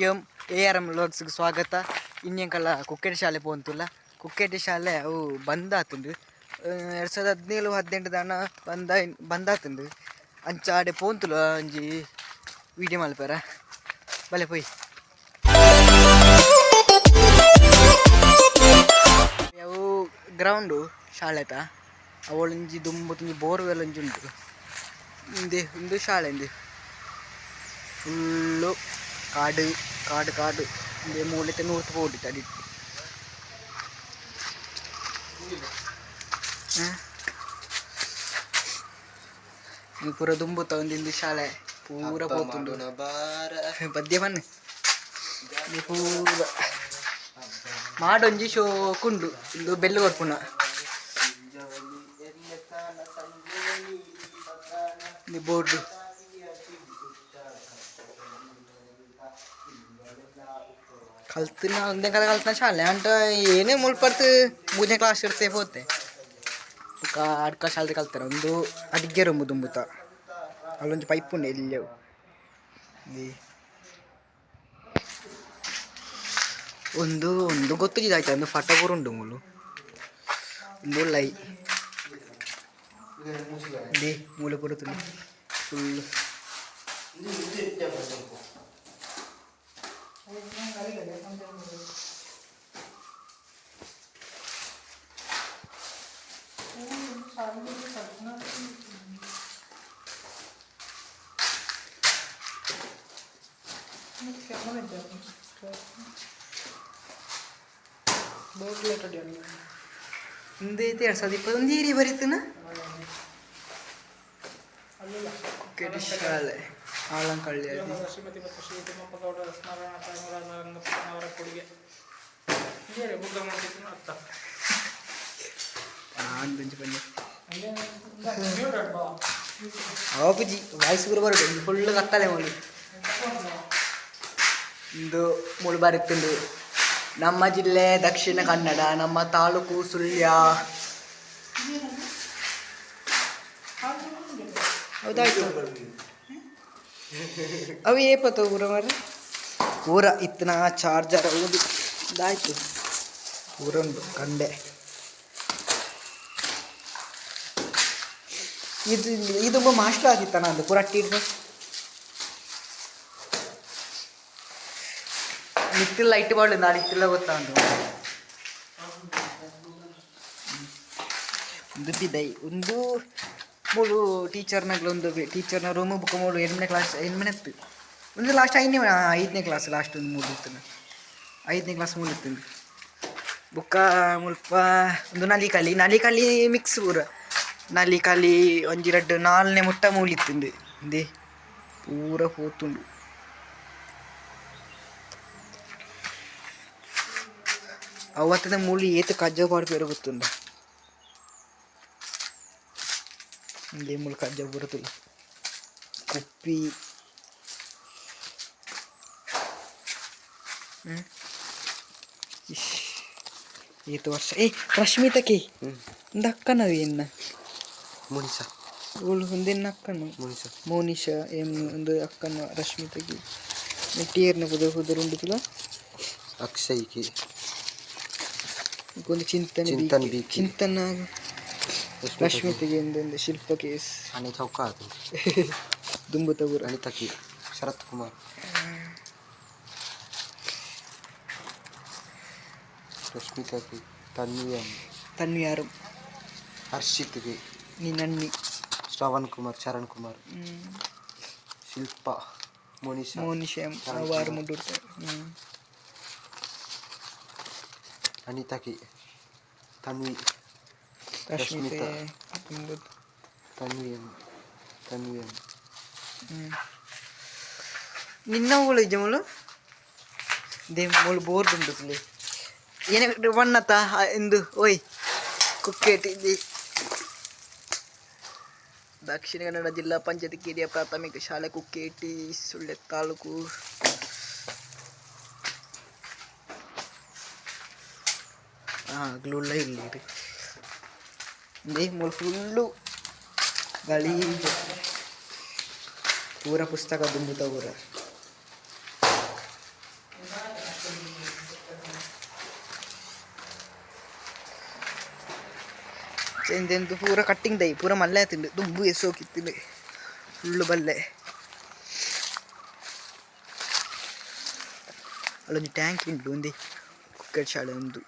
Hari Om A R M ಲೋಕ್ಸ್ಗೆ ಸ್ವಾಗತ ಇನ್ನೆಂಕಲ್ಲ ಕುಕ್ಕೇಟಿ ಶಾಲೆ ಪೋಂತುಲ್ಲ ಕುಕ್ಕೇಟಿ ಶಾಲೆ ಅವು ಬಂದ್ ಆತುಂಡು ಎರಡು ಸಾವಿರದ ಹದಿನೇಳು ಹದಿನೆಂಟು ದಾನ ಬಂದ ಬಂದಾತುಂಡು ಅಂಚ ಆಡೆ ಪೋಂತುಲ ಒಂಜಿ ವಿಡಿಯೋ ಮಲ್ಪೆರ ಬಲೆ ಪೊಯ್ ಅವು ಗ್ರೌಂಡು ಶಾಲೆತ ಅವಳೊಂಜಿ ದುಂಬು ತುಂಜಿ ಬೋರ್ವೆಲ್ ಒಂಜಿ ಉಂಟು ಇಂದೆ ಒಂದು ಶಾಲೆ ಇಂದೆ ಫುಲ್ಲು ಕಾಡು ಕಾಡು ಕಾಡು ಇಂದೆ ಮೂಲೆತೆ ನೂರ್ತು പോയിട്ട് അടി ಪೂರ ದುಂಬುತ್ತ ಒಂದಿಂದು ಶಾಲೆ ಪೂರ ಪೋತುಂಡು ಪದ್ಯ ಬನ್ನಿ ಇದು ಪೂರ ಮಾಡೊಂಜಿ ಶೋಕುಂಡು ಇಂದು ಬೆಲ್ಲು ಕೊರ್ಪುನ ಇದು ಬೋರ್ಡು ಕಲ್ತಿನ ಒಂದೇ ಕಲ ಕಲ್ತಿನ ಶಾಲೆ ಅಂಟ ಏನೇ ಮುಳ್ಪರ್ತು ಮೂರನೇ ಕ್ಲಾಸ್ ಇರ್ತೇ ಹೋತೆ ಬೊಕ ಅಡ್ಕ ಶಾಲೆ ಕಲ್ತಾರ ಒಂದು ಅಡಿಗೆ ರೊಂಬು ದುಂಬುತ ಅಲ್ಲೊಂದು ಪೈಪ್ ಉಂಡು ಎಲ್ಲೆವು ಈ ಒಂದು ಒಂದು ಗೊತ್ತಿದ್ದಾಯ್ತು ಒಂದು ಫಟ ಪೂರ ಉಂಡು ಮುಳು ಒಂದು ಲೈ ದೇ ಮೂಲೆ ಪೂರ ತುಳಿ ಫುಲ್ ಹಿಂದೈತೆ ಎರಡು ಸಾವಿರದ ಇಪ್ಪತ್ತೊಂದು ಏರಿ ಬರೀತನ ಕುಕ್ಕೇಟಿ ಶಾಲೆ ಅಲ್ಲಿ ಶ್ರೀಮತಿ ಮತ್ತು ಶ್ರೀ ಸ್ಮರಣ ರಂಗಪ್ಪನವರ ಕೊಡುಗೆ. ಹೇಳಿ ಬುದ್ಧ ಮಾಡ್ತಿದ್ದೀನಿ ಅರ್ಥ ನಾನು ಬೆಂಚ್ ಬಂದೆ. ಅವಪುಜಿ ವಾಯ್ಸ್ ಗುರು ಬರೋದು ಫುಲ್ ಕತ್ತಲೆ ಮುಳು ಇಂದು ನಮ್ಮ ಜಿಲ್ಲೆ ದಕ್ಷಿಣ ಕನ್ನಡ ನಮ್ಮ ತಾಲೂಕು ಸುಳ್ಯ. ಹೌದಾಯ್ತು. ಅವು ಏಪತ್ತು ಊರ ಮರ ಊರ ಇತ್ತನ ಚಾರ್ಜರ್ ಹೋಗಿ ಇದಾಯ್ತು. ಊರೊಂದು ಕಂಡೆ. ಇದು ಇದು ಮಾಸ್ಟರ್ ಆಗಿತ್ತ ನಂದು ಪೂರ ಇಡ್ದು ನಿತ್ತಿಲ್ಲ ಇಟ್ಟು ಬಾಳು ನಾಳೆ ಇತ್ತಿಲ್ಲ ಗೊತ್ತಾ ಒಂದು ಒಂದು ಬಿದ್ದೈ ಒಂದು ಮೂರು ಟೀಚರ್ನಾಗ್ಲೊಂದು ಟೀಚರ್ನ ರೂಮ್ ಬುಕ್ ಮೂರು ಎರಡನೇ ಕ್ಲಾಸ್ ಎರಡನೇ ಒಂದು ಲಾಸ್ಟ್ ಐದನೇ ಐದನೇ ಕ್ಲಾಸ್ ಲಾಸ್ಟ್ ಒಂದು ಇತ್ತು ಐದನೇ ಕ್ಲಾಸ್ ಮೂಳು ಇತ್ತು ಬುಕ್ಕ ಮುಲ್ಪ ಒಂದು ನಲಿಕಲಿ ನಲಿಕಲಿ ಮಿಕ್ಸ್ ಪೂರ ನಲಿಕಲಿ ಒಂಜಿ ರಡ್ಡು ನಾಲ್ನೇ ಮುಟ್ಟ ಮೂಲಿತ್ತುಂಡು ಇಂದೆ ಪೂರ ಹೋತುಂಡು. ಅವತ್ತದ ಮೂಲಿ ಏತು ಕಜ್ಜ ಪಾಡ್ಪೇರು ಗೊತ್ತುಂಡ. ಇಂದೆ ಮೂಲ ಕಜ್ಜ ಬರುತ್ತಿಲ್ಲ ಕುಪ್ಪಿ ಹ್ಮ್ ಇಶ್ ಈತ ವರ್ಷ ಏ ರಶ್ಮಿತಕ್ಕೆ ಒಂದು ಅಕ್ಕನದು ಇನ್ನ ಮುನಿಸ ಅವಳು ಒಂದಿನ ಅಕ್ಕನು ಮುನಿಸ ಮೋನಿಷ ಏಂ ಒಂದು ಅಕ್ಕನ ರಶ್ಮಿತಗೆ ಟೀರ್ನ ಕುದ ಕುದುರುಂಡುತ್ತಲ ಅಕ್ಷಯ್ಗೆ ಒಂದು ಚಿಂತನೆ ಚಿಂತನ್ ಬೀಕೆ. ಬೀಕೆ. ಚಿಂತನ Rashmi tigin din de Shilpa kis. Ani thokka tu. Dumbo tabur. Ani taki. Sarat Kumar. Rashmi taki. Tanmiyam. Tanmiyarum. Harshit tigi. Ninanmi. Stavan Kumar. Charan Kumar. Hmm. Shilpa. Monisha. Monisha. Awar mundur. Hmm. Ani taki. Tanmiyam. ರಶ್ಮಿತೆ Rashmita. ದುಂಬು ತನ್ವಿಯಂ ತನ್ವಿಯಂ ಹ್ಮ್. ನಿನ್ನ ಊಳು ಜಮುಲು they ಮೂಳು bore ಉಂಟು ಏನೇ ಬಣ್ಣತ ಎಂದು ಓಯ್ ಕುಕ್ಕೇಟಿ ಇದೆ ದಕ್ಷಿಣ ಕನ್ನಡ ಜಿಲ್ಲಾ ಪಂಚಾಯತ್ ಕಿರಿಯ ಪ್ರಾಥಮಿಕ ಶಾಲೆ ಕುಕ್ಕೇಟಿ ಸುಳ್ಯ ತಾಲೂಕು ಆಗ್ಲುಲ್ಲ ಇಲ್ಲಿ మూడు ఫుల్ గలీ కూర పుస్తక దుమ్ముతో కూర ఇంతెంత పూర ಕಟ್ಟಿಂಗ್ದಾಯಿ ಪೂರ ಮಲ್ಲೆ ತಿಂಡು ದುಬ್ಬು ಎಸೋಕಿತ್ತಿಂಡು ಫುಲ್ಲು ಬಲ್ಲೆ ಅಲ್ಲೊಂದು ಟ್ಯಾಂಕ್ ಉಂಟು ಒಂದು ಕುಕ್ಕರ್ ಶಾಲೆ ಒಂದು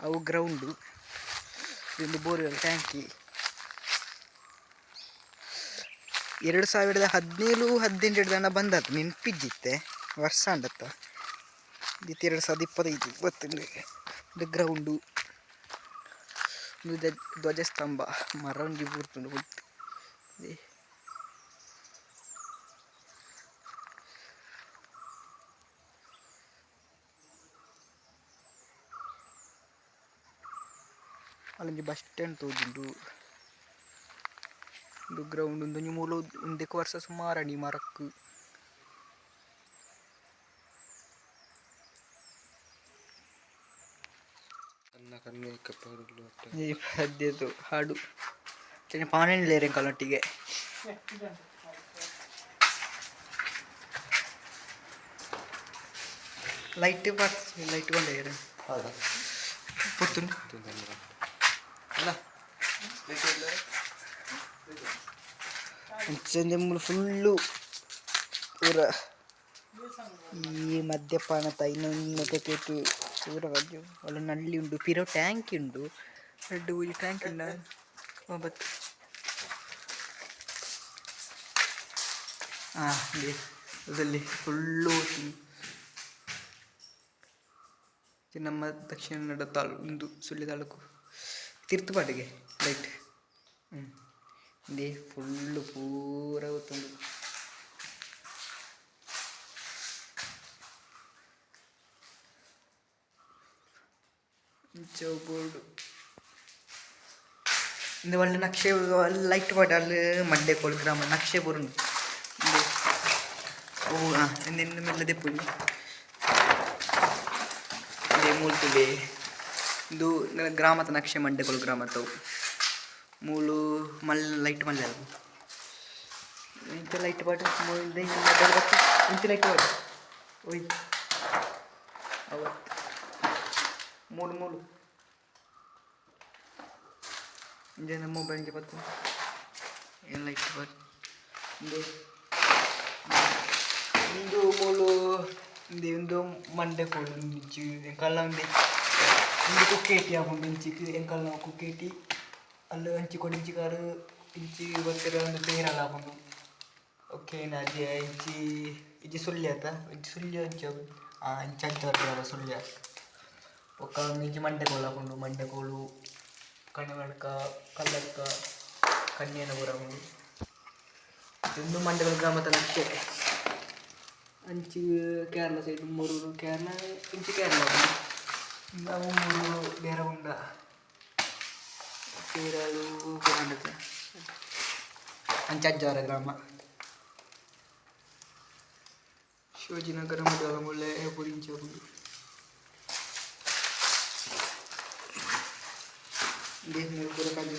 ಅವು ಗ್ರೌಂಡು ಇದೊಂದು ಬೋರ್ವೆಲ್ ಟ್ಯಾಂಕಿ ಎರಡು ಸಾವಿರದ ಹದಿನೇಳು, ಹದಿನೆಂಟು ದನ ಬಂದದ್ದು. ನೆನಪಿದ್ದಿತ್ತೆ, ವರ್ಷ ಅಂಡತ್ತ ಇದಿತ್ತು ಎರಡು ಸಾವಿರದ ಇಪ್ಪತ್ತೈದು ಗೊತ್ತಿಲ್ಲ ಒಂದು ಗ್ರೌಂಡು ಒಂದು ಧ್ವಜ- ಧ್ವಜಸ್ತಂಭ. ಮರ ಒಂಜಿ ಪೂರ್ತುಂಡು ಅಲ್ಲೊಂದು ಬಸ್ ಸ್ಟ್ಯಾಂಡ್ ತೋಜುಂಡು ಉಂದು ಗ್ರೌಂಡ್ ಒಂದು ಮೂಲ ಒಂದಕ್ಕೆ ವರ್ಷ ಸುಮಾರು ಅಡಿ ಮರಕ್ಕು. ಕನ್ನ ಕನ್ನೆ ಕಪ್ಪಗಳು ಈ ಹಾಡು. ಚಿನ್ನ ಲೇರೆ ಕಲೊಟ್ಟಿಗೆ ಲೈಟ್ ಬರ್ತ ಲೈಟ್ ಕೊಂಡೇರು ಹಾಡ ಅಂಚಂದೆ ಫುಲ್ಲು ಪೂರ ಈ ಮದ್ಯಪಾನ ತೈನೊಂದು ಕೇಟು ಪೂರ ವಜ್ಜು ಅಲ್ಲಿ ನಲ್ಲಿ ಉಂಡು ಪಿರೋ ಟ್ಯಾಂಕ್ ಉಂಡು. ರೆಡ್ ಈ ಟ್ಯಾಂಕ್ ಉಂಡ ಒಂಬತ್ತು. ಹಾಂ ಅದರಲ್ಲಿ ಫುಲ್ಲು ನಮ್ಮ ದಕ್ಷಿಣ ಕನ್ನಡ ತಾಲೂ ಒಂದು ತಾಲೂಕು. ತೀರ್ಥಪಾಟಿಗೆ ಲೈಟ್ ಹ್ಞೂ ಇದೇ ಫುಲ್ಲು ಪೂರ ಗೊತ್ತುಂಡು ಬೋರ್ಡು ಇಂದ ಒಳ್ಳೆ ನಕ್ಷೆ ಲೈಟ್ ಪಾಟ್ ಅಲ್ಲಿ ಮಂಡ್ಯ ಕೋಲ್ ಗ್ರಾಮ ನಕ್ಷೆ ಬರುಂಡು ಇಂದೆ ಅವು ಹಾಂ ನಿನ್ನ ಮೇಲೆ ದೆಪ್ಪುಂಡು ಇದೇ ಮೂಲ್ತುಲೆ ಇದು ನನ್ನ ಗ್ರಾಮದ ನಕ್ಷೆ ಮಂಡ್ಯಗಳು ಗ್ರಾಮದವು ಮೂಲು ಮಲ್ ಲೈಟ್ ಮಲ್ಲೆ ಅದು ಇಂಥ ಲೈಟ್ ಬಾಟ ಇಂಥ ಲೈಟ್ ಬಾಟ ಓಯ್ ಅವತ್ತು ಮೂಲು ಮೂಲು ಇಂಜನ ಮೊಬೈಲ್ಗೆ ಬತ್ತು ಏನು ಲೈಟ್ ಬಾಟ್ ಇಂದು ಇಂದು ಮೂಲು ಇಂದು ಒಂದು ಮಂಡೆ ಕೋಡು Hindi ko keti ako minci ki engkal na ko keti. Alla anci ko dinci karu inci gottira na pera la ko. Oke na dia inci inci sulya ta inci sulya anci aku. Ah inci antar dia sulya. Oka minci mande ko la ko mande ko lu ಕಣಗಡ್ಕ ಕಲ್ಲಕ್ಕ ಕನ್ಯನಪುರ ಇದೊಂದು ಮಂಡಲ ಗ್ರಾಮ ತನಕ್ಕೆ ಅಂಚು Kerala side ಮೂರು Kerala anci Kerala ನಾವು ಮೂರು ಬೇರೆ ಉಂಡ ಕೇರಳು ಕರ್ನಾಟಕ ಅಂಚಜ್ಜಾರ ಗ್ರಾಮ ಶಿವಾಜಿನಗರ ಮುಳ್ಳೆ ಪುರಿಂಚಿ ಒಂದು ದೇಶ ಮೇಲೆ ಪೂರ ಕಾಜು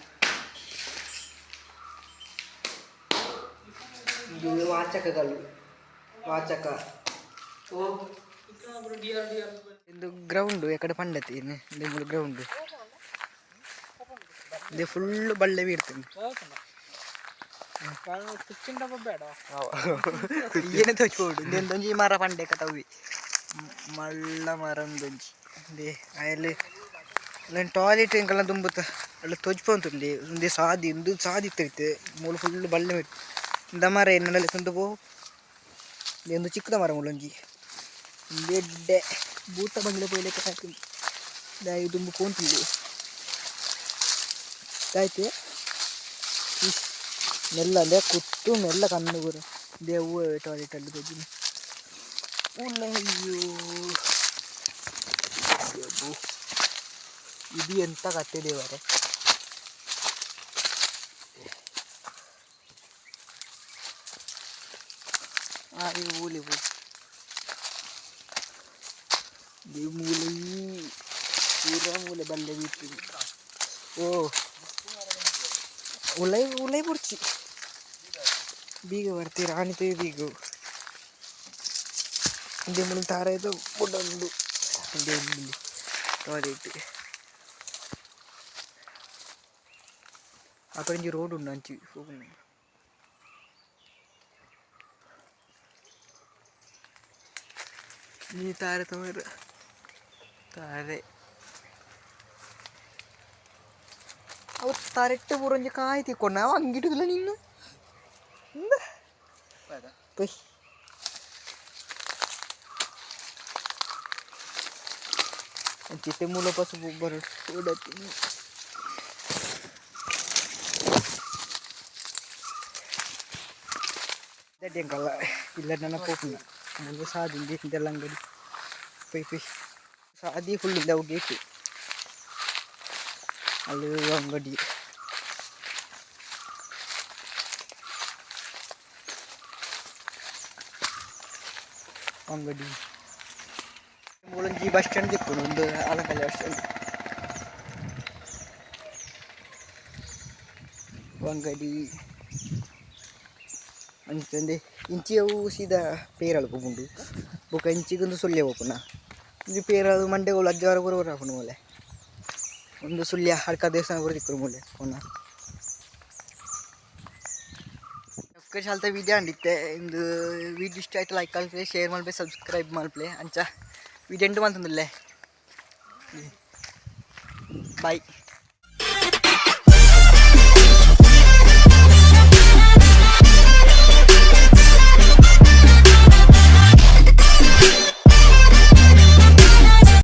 వాచకగలు. వాచక. గ్రౌండ్ ఎక్కడ పండతి గ్రౌండ్. ఇది ఫుల్ బళ్ళే వీడుతుంది. ఈయన తెచ్చుకోడు దీని దొంచి మర పండే కథవి మళ్ళ మరం దొంచి. ఇది నేను టాయిలెట్ ఇంకా దుంపుతా అట్లా తొచ్చిపోతుంది ఉంది సాది ఎందుకు సాది తిరిగితే మూడు ఫుల్ బళ్ళు పెట్టి இந்த மரம் என்னென்ன ഇതൊന്ന് ചിക്കുന്ന മരം കൊള്ളുമെങ്കിൽ എന്റെ ബൂത്ത ബംഗ്ല പോയിലേക്ക് ഹാക്കും ഇതായി ഇതുമ്പ് കോണ്ടില്ലേ ഇതായിട്ട് നെല്ല അല്ലെ? കുത്തും നെല്ല കണ്ണു കൂറ ഇതേ ഊ ഇത് എന്താ കത്തിലേ വരെ? આવી બોલી di mulai kira mulai bandar itu oh ulai ulai burci bigo berarti rani tuh bigo dia tarai itu bodoh, dulu dia dulu kalau itu apa yang juru dulu nanti? നീ താരത്തമര താരെ ಅವು ತಾರೆಟ್ಟು ಬುರಂಜಿ ಕಾಯಿ ತಿಕ್ಕೊಂಡ ಅವ ಹಂಗಿಡುದಿಲ್ಲ ನೀನು ಇಂದ ಪೈ ಚಿಟ್ಟೆ ಮೂಲ ಪಸು ಬರ ಓಡತ್ತೀನಿ ಕಲ್ಲ ಇಲ್ಲ ನನ್ನ ಪೋಪುನ ಮುಂದೆ ಸಾದಿಂದೆ ಇದೆಲ್ಲ ಅಂಗಡಿ ಪೈ ಪೈ ಸಾದಿ ಫುಲ್ ಇಲ್ಲ ಅವು ಗೇಟು ಅಲ್ಲಿ ಅಂಗಡಿ ಅಂಗಡಿ ಮುಳಂಜಿ ಬಸ್ ಸ್ಟ್ಯಾಂಡ್ ತಿಕ್ಕೊಂಡು ಒಂದು ಆಲಂಕಲ್ಲಿ ಬಸ್ ಸ್ಟ್ಯಾಂಡ್ ಅಂಗಡಿ ಅಂಚಂದೆ ಇಂಚಿ ಅವು ಸೀದಾ ಪೇರಳು ಹೋಗುಂಡು ಬೊಕ ಇಂಚಿಗೊಂದು ಸುಳ್ಯ ಹೋಗುನ ಇದು ಮಂಡೆ ಮಂಡೆಗಳು ಅಜ್ಜವಾರ ಬರೋರು ಹಾಕೊಂಡು ಮೂಲೆ. ಒಂದು ಸುಳ್ಯ ಹಡ್ಕ ದೇವಸ್ಥಾನ ಬರೋ ತಿಕ್ಕರು ಮೂಲೆ ಪುನಃ ಒಕ್ಕ ಚಾಲ್ತ ವಿಡಿಯೋ ಅಂಡಿತ್ತೆ ಇಂದು ವಿಡಿಯೋ ಇಷ್ಟ ಆಯ್ತು ಲೈಕ್ ಮಾಡ್ಲೇ ಶೇರ್ ಮಾಡ್ಬೇಕು ಸಬ್ಸ್ಕ್ರೈಬ್ ಮಾಡ್ಲಿ ಅಂಚ. ವಿಡಿಯೋ ಎಂಟು ಮಾಡ್ತಂದಿಲ್ಲೇ ಬಾಯ್